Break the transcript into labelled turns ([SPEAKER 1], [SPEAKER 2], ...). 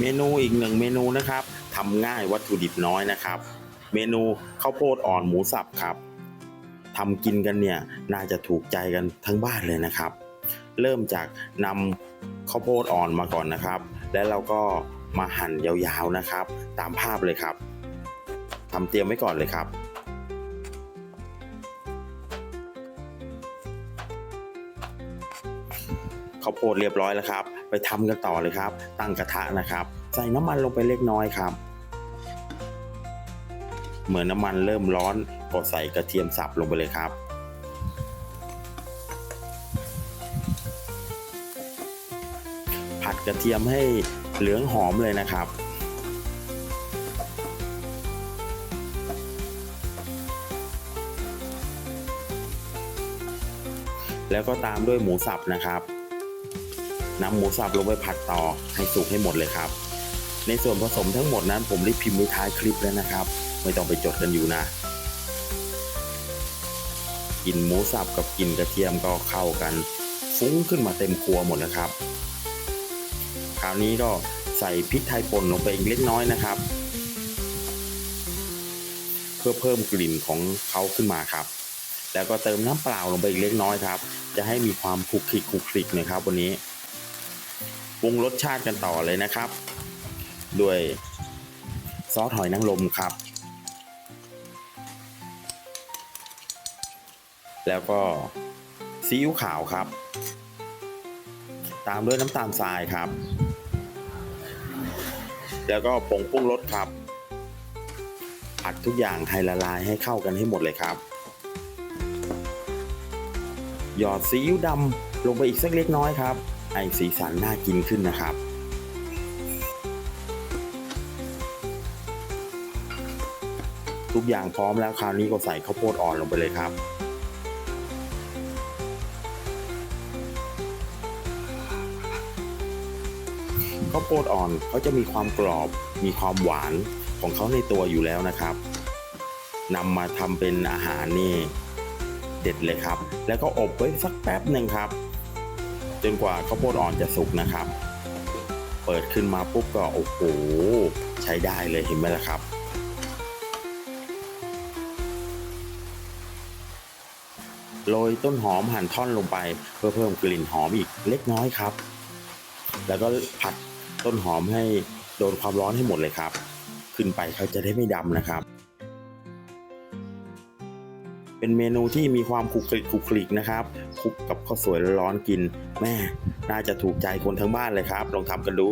[SPEAKER 1] เมนูอีกหนึ่งเมนูนะครับทำง่ายวัตถุดิบน้อยนะครับ เมนูข้าวโพดอ่อนหมูสับครับทำกินกันเนี่ยน่าจะถูกใจกันทั้งบ้านเลยนะครับ เริ่มจากนำข้าวโพดอ่อนมาก่อนนะครับ แล้วเราก็มาหั่นยาวๆนะครับ ตามภาพเลยครับทำเตรียมไว้ก่อนเลยครับ ข้าวโพดเรียบร้อยแล้วครับ ไปทำกันต่อเลยครับ ตั้งกระทะนะครับ ใส่น้ำมันลงไปเล็กน้อยครับเหมือนน้ำมันเริ่มร้อนก็ใส่กระเทียมสับลงไปเลยครับผัดกระเทียมให้เหลืองหอมเลยนะครับ แล้วก็ตามด้วยหมูสับนะครับ นำหมูสับลงไปผัดต่อให้สุกให้หมดเลยครับ ในส่วนผสมทั้งหมดนั้นผมได้พิมพ์ไว้ท้ายคลิปแล้วนะครับ ไม่ต้องไปจดกันอยู่นะกลิ่นหมูสับกับกลิ่นกระเทียมก็เข้ากัน ฟุ้งขึ้นมาเต็มครัวหมดแล้วครับ คราวนี้ก็ใส่พริกไทยป่นลงไปอีกเล็กน้อยนะครับ เพื่อเพิ่มกลิ่นของเขาขึ้นมาครับ แล้วก็เติมน้ำเปล่าลงไปอีกเล็กน้อยครับ จะให้มีความคลุกคลิกคลุกคลิกนะครับวันนี้ ปรุงรสชาติกันต่อเลยนะครับ ด้วยซอสหอยนางรมครับ แล้วก็ซีอิ๊วขาวครับ ตามด้วยน้ำตาลทรายครับ แล้วก็ผงปรุงรสครับ ผัดทุกอย่างให้ละลายให้เข้ากันให้หมดเลยครับ หยอดซีอิ๊วดำลงไปอีกสักเล็กน้อยครับ ให้สีสันน่ากินขึ้นนะครับ ทุกอย่างพร้อมแล้วคราวนี้ก็ใส่ข้าวโพดอ่อนลงไปเลยครับข้าวโพดอ่อนเขาจะมีความกรอบมีความหวานของเขาในตัวอยู่แล้วนะครับนำมาทำเป็นอาหารนี่เด็ดเลยครับ แล้วก็อบไว้สักแป๊บหนึ่งครับ จนกว่าข้าวโพดอ่อนจะสุกนะครับ เปิดขึ้นมาปุ๊บก็โอ้โหใช้ได้เลยเห็นไหมล่ะครับ โรยต้นหอมหั่นท่อนลงไปเพื่อเพิ่มกลิ่นหอมอีกเล็กน้อยครับ แล้วก็ผัดต้นหอมให้โดนความร้อนให้หมดเลยครับ ขึ้นไปเขาจะได้ไม่ดำนะครับ เป็นเมนูที่มีความคลุกคลิกคลุกคลิกนะครับคลุกกับข้าวสวยร้อนๆกิน แม่น่าจะถูกใจคนทั้งบ้านเลยครับ ลองทำกันดู